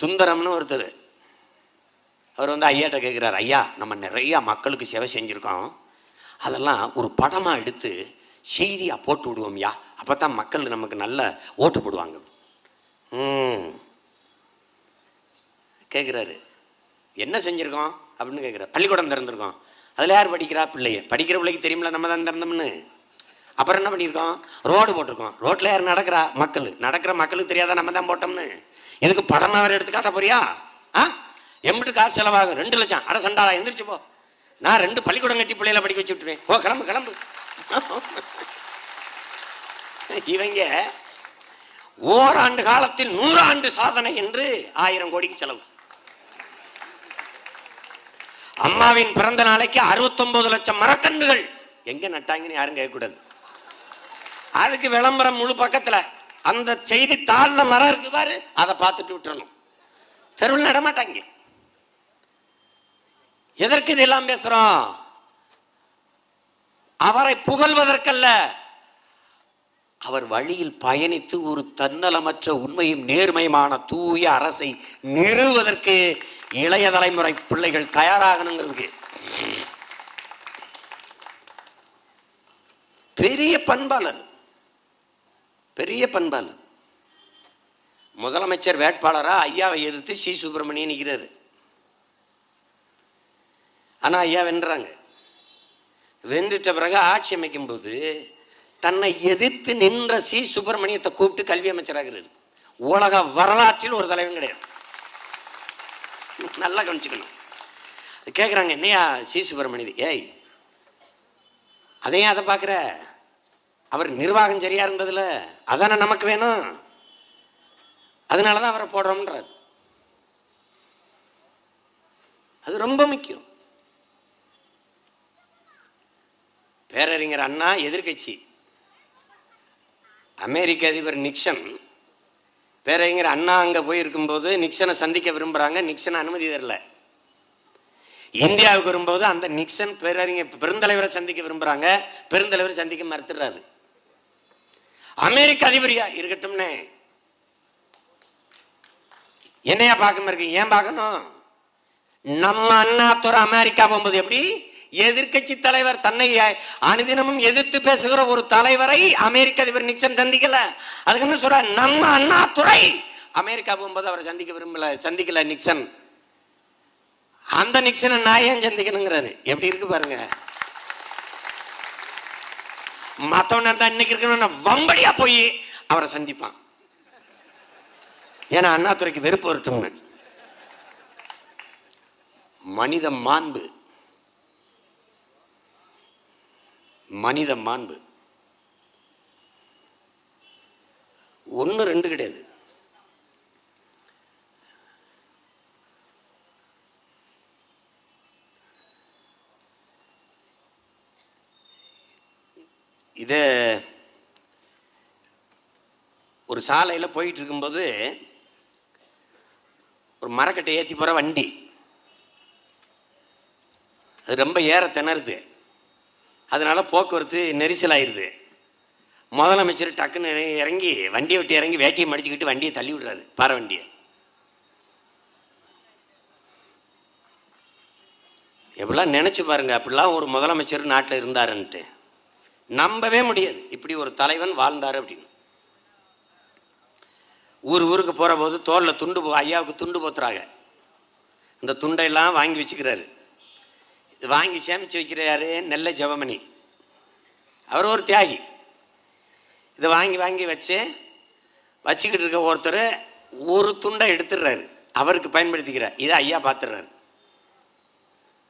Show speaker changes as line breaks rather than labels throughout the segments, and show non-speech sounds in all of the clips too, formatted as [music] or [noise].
சுந்தரம்னு ஒருத்தர். அவர் வந்து ஐயாட்ட கேட்குறாரு ஐயா நம்ம நிறையா மக்களுக்கு சேவை செஞ்சுருக்கோம். அதெல்லாம் ஒரு படமாக எடுத்து செய்தியாக போட்டு விடுவோம்யா அப்போ தான் மக்கள் நமக்கு நல்ல ஓட்டு போடுவாங்க. கேட்குறாரு என்ன செஞ்சுருக்கோம்? அப்படின்னு கேட்குறாரு பள்ளிக்கூடம் திறந்திருக்கோம். அதில் யார் படிக்கிறா? பிள்ளைய. படிக்கிற பிள்ளைக்கு தெரியுமில நம்ம தான் திறந்தோம்னு. அப்புறம் என்ன பண்ணியிருக்கோம்? ரோடு போட்டிருக்கோம். ரோட்டில் யார் நடக்கிறா? மக்கள். நடக்கிற மக்களுக்கு தெரியாதா நம்ம தான் போட்டோம்னு? எதுக்கு படமாக வேறு எடுத்து காட்ட போறியா? ஆ? எம்பிட்டு காசு செலவாகும். ரெண்டு லட்சம். அட சண்டாளா எந்திரிச்சு போ. நான் ரெண்டு பள்ளிக்கூடம் கட்டி பிள்ளைகளை படிக்க வச்சு விட்டுருவேன். ஓ கிளம்பு கிளம்பு. இவங்க ஓராண்டு காலத்தில் நூறாண்டு சாதனை என்று ஆயிரம் கோடிக்கு செலவு. அம்மாவின் பிறந்த நாளைக்கு 69 லட்சம் மரக்கன்றுகள். எங்க நட்டாங்கன்னு யாரும் கேட்கக்கூடாது. அதுக்கு விளம்பரம் முழு பக்கத்துல. அந்த செய்தி தாழ்ல மரம் இருக்கு பாரு அதை பார்த்துட்டு விட்டுறணும். தெருவில் நடமாட்டாங்க எதற்கு இதெல்லாம் பேசுறோம்? அவரை புகழ்வதற்கல்ல. அவர் வழியில் பயணித்து ஒரு தன்னலமற்ற உண்மையும் நேர்மையுமான தூய அரசை நிறுவுவதற்கு இளைய தலைமுறை பிள்ளைகள் தயாராகணுங்கிறதுக்கு. பெரிய பண்பாளர். பெரிய பண்பால் முதலமைச்சர் வேட்பாளராக ஐயாவை எதிர்த்து சி. சுப்பிரமணியன் நிற்கிறாரு ஆனால் ஐயா வென்றாங்க. வெந்துட்ட பிறகு ஆட்சி அமைக்கும் போது தன்னை எதிர்த்து நின்ற சி. சுப்பிரமணியத்தை கூப்பிட்டு கல்வி அமைச்சராகிறார். உலக வரலாற்றில் ஒரு தலைவன் கிடையாது. நல்லா கவனிச்சுக்கணும். கேட்குறாங்க என்னையா சி. சுப்பிரமணியது ஏய் அதையும் அதை பார்க்குற? அவர் நிர்வாகம் சரியா இருந்ததுல அதானே நமக்கு வேணும்? அதனால தான் அவரை போடுறோம்ன்றார். அது ரொம்ப முக்கியம். பேரறிஞர் அண்ணா எதிர்க்கட்சி. அமெரிக்க அதிபர் நிக்சன் பேரறிஞர் அண்ணா அங்கே போயிருக்கும்போது நிக்சனை சந்திக்க விரும்புகிறாங்க நிக்சன் அனுமதி தரல. இந்தியாவுக்கு வரும்போது அந்த நிக்சன் பேரறிஞர் பெருந்தலைவரை சந்திக்க விரும்புகிறாங்க பெருந்தலைவர் சந்திக்க மறுத்துறாரு அமெரிக்க அதிபரியா இருக்கட்டும்னே. என்னையா பார்க்க இருக்கீங்க? ஏன் பார்க்கணும்? நம்ம அண்ணாத்துறை அமெரிக்கா போகும்போது எப்படி? எதிர்க்கட்சி தலைவர் தன்னை அனுதினமும் எதிர்த்து பேசுகிற ஒரு தலைவரை அமெரிக்க அதிபர் நிக்சன் சந்திக்கல. அதுக்கு என்ன சொல்ற நம்ம அண்ணாதுரை அமெரிக்கா போகும்போது அவரை சந்திக்க விரும்பல சந்திக்கல நிக்சன். அந்த நிக்சனை நான் ஏன் சந்திக்கணுங்கிறாரு? எப்படி இருக்கு பாருங்க. மத்தவன் இருந்தா இன்னைக்கு இருக்கணும் வம்படியா போய் அவரை சந்திப்பான். ஏன்னா அண்ணாதுரைக்கு வெறுப்பு வரட்டும்னு. மனித மாண்பு. மனித மாண்பு. ஒன்று ரெண்டு கிடையாது. இது ஒரு சாலையில் போயிட்டு இருக்கும்போது ஒரு மரக்கட்டை ஏற்றி போகிற வண்டி. அது ரொம்ப ஏற திணறுது. அதனால் போக்குவரத்து நெரிசலாயிருது. முதலமைச்சர் டக்குன்னு இறங்கி வண்டியை விட்டு இறங்கி வேட்டியை மடிச்சுக்கிட்டு வண்டியை தள்ளி விடுறாரு பாறை வண்டியை. எப்படிலாம் நினச்சி பாருங்க அப்படிலாம் ஒரு முதலமைச்சர் நாட்டில் இருந்தாருன்ட்டு. நம்பவே முடியாது. இப்படி ஒரு தலைவன் வாழ்ந்தார் அப்படின்னு. ஊர் ஊருக்கு போகிற போது தோளில் துண்டு போ ஐயாவுக்கு துண்டு போத்துறாங்க. இந்த துண்டையெல்லாம் வாங்கி வச்சுக்கிறாரு. இது வாங்கி சேமித்து வைக்கிறாரு நெல்ல நெல்லை ஜெபமணி அவர் ஒரு தியாகி. இதை வாங்கி வாங்கி வச்சு வச்சுக்கிட்டு இருக்க ஒருத்தர் ஒரு துண்டை எடுத்துடுறாரு. அவருக்கு பயன்படுத்திக்கிறார். இதை ஐயா பார்த்துடுறாரு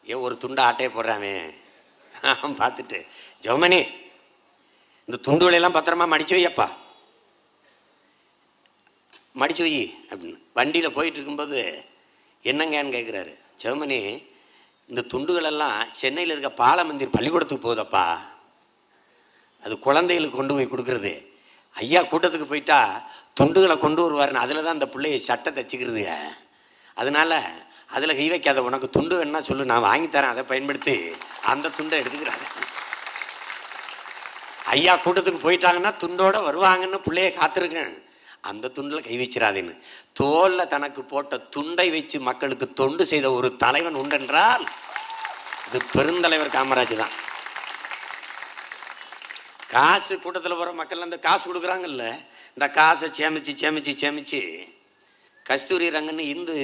ஏன் ஒரு துண்டை ஆட்டையை போடுறாமே. [laughs] பார்த்துட்டு ஜெபமணி இந்த துண்டுகளெல்லாம் பத்திரமா மடிச்சு வையப்பா. மடிச்சு வை அப்படின்னு. வண்டியில் போயிட்டு இருக்கும்போது என்னங்கன்னு கேட்குறாரு ஜெர்மனி இந்த துண்டுகளெல்லாம் சென்னையில் இருக்க பாலமந்திர் பள்ளிக்கூடத்துக்கு போகுதப்பா. அது குழந்தைகளுக்கு கொண்டு போய் கொடுக்குறது. ஐயா கூட்டத்துக்கு போயிட்டா துண்டுகளை கொண்டு வருவாருன்னு அதில் தான் அந்த பிள்ளைய சட்டை தைச்சிக்கிறதுங்க அதனால அதில் கை வைக்காத உனக்கு துண்டு வேணா சொல்லு நான் வாங்கி தரேன் அதை பயன்படுத்தி அந்த துண்டை எடுத்துக்கிறாரு. ஐயா கூட்டத்துக்கு போயிட்டாங்கன்னா துண்டோடு வருவாங்கன்னு பிள்ளைய காத்திருக்கேன். அந்த துண்டில் கை வச்சிடாதேன்னு தோல்ல தனக்கு போட்ட துண்டை வச்சு மக்களுக்கு தொண்டு செய்த ஒரு தலைவன் உண்டென்றால் அது பெருந்தலைவர் காமராஜ் தான். காசு கூட்டத்தில் வர மக்கள் அந்த காசு கொடுக்குறாங்கல்ல. இந்த காசை சேமித்து சேமித்து சேமித்து கஸ்தூரி ரங்கன்னு இந்து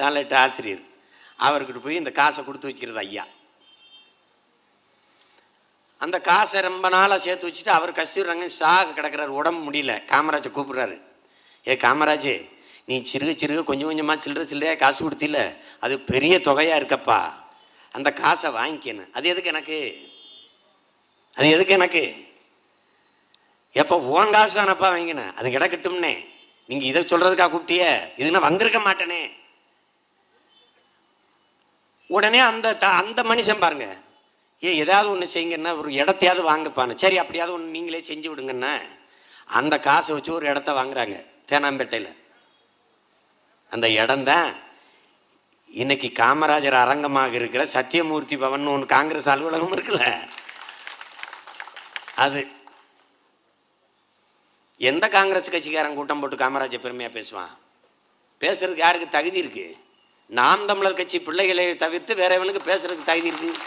நாளெட்டு ஆசிரியர் அவர்கிட்ட போய் இந்த காசை கொடுத்து வைக்கிறது ஐயா. அந்த காசை ரொம்ப நாளாக சேர்த்து வச்சுட்டு அவர் கஸ்தூரி சாக கிடக்கிறார் உடம்பு முடியல. காமராஜை கூப்பிட்றாரு. ஏ காமராஜ் நீ சிறுக சிறுக கொஞ்சம் கொஞ்சமாக சில்லற சில்லறையாக காசு கொடுத்தில அது பெரிய தொகையாக இருக்கப்பா. அந்த காசை வாங்கிக்கணும் அது எதுக்கு எனக்கு? அது எதுக்கு எனக்கு? எப்போ ஓன் காசு தானப்பா வாங்கினேன் அது கிடக்கட்டும்னே நீங்கள் இதை சொல்கிறதுக்காக கூப்பிட்டிய. இது நான் வந்திருக்க மாட்டேனே. உடனே அந்த த- அந்த மனுஷன் பாருங்கள் ஏன் ஏதாவது ஒன்று செய்யுங்கன்னா ஒரு இடத்தையாவது வாங்கப்பானு சரி அப்படியாவது ஒன்று நீங்களே செஞ்சு விடுங்கன்னா அந்த காசை வச்சு ஒரு இடத்த வாங்குறாங்க தேனாம்பேட்டையில். அந்த இடம்தான் இன்னைக்கு காமராஜர் அரங்கமாக இருக்கிற சத்தியமூர்த்தி பவன் ஒன்று காங்கிரஸ் அலுவலகம் இருக்குல்ல. அது எந்த காங்கிரஸ் கட்சிக்காரன் கூட்டம் போட்டு காமராஜர் பெருமையாக பேசுவான்? பேசுறதுக்கு யாருக்கு தகுதி இருக்குது நாம் தமிழர் கட்சி பிள்ளைகளை தவிர்த்து வேற எவனுக்கு பேசுறதுக்கு தகுதி இருக்குது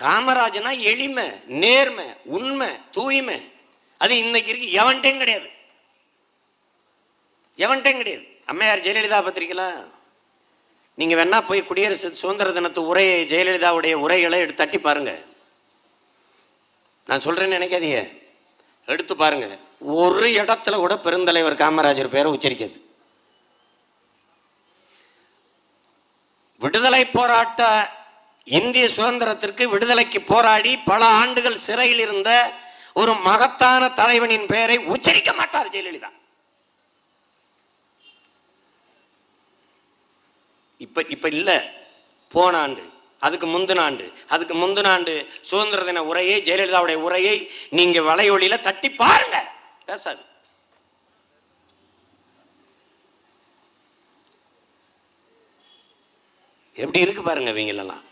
காமராஜனா எளிமை நேர்மை உண்மை தூய்மை. அது இன்னைக்கு இருக்கு எவன்ட்டையும் கிடையாது. எவன்ட்டையும் கிடையாது. அம்மையார் ஜெயலலிதா பத்திரிக்கலா நீங்க வேணா போய் குடியரசு சுதந்திர தினத்து உரையை ஜெயலலிதாவுடைய உரைகளை எடுத்து தட்டி பாருங்க. நான் சொல்றேன்னு நினைக்காதீங்க. எடுத்து பாருங்க. ஒரு இடத்துல கூட பெருந்தலைவர் காமராஜர் பேரை உச்சரிக்காது. விடுதலை போராட்ட இந்திய சுதந்திரத்திற்கு விடுதலைக்கு போராடி பல ஆண்டுகள் சிறையில் இருந்த ஒரு மகத்தான தலைவனின் பெயரை உச்சரிக்க மாட்டார் ஜெயலலிதா. இப்ப இப்ப இல்ல. போன ஆண்டு அதுக்கு முந்தின ஆண்டு அதுக்கு முந்தின ஆண்டு சுதந்திர தின உரையை ஜெயலலிதாவுடைய உரையை நீங்க வலையொலியில தட்டி பாருங்க. பேசாது. எப்படி இருக்கு பாருங்க இவங்களெல்லாம்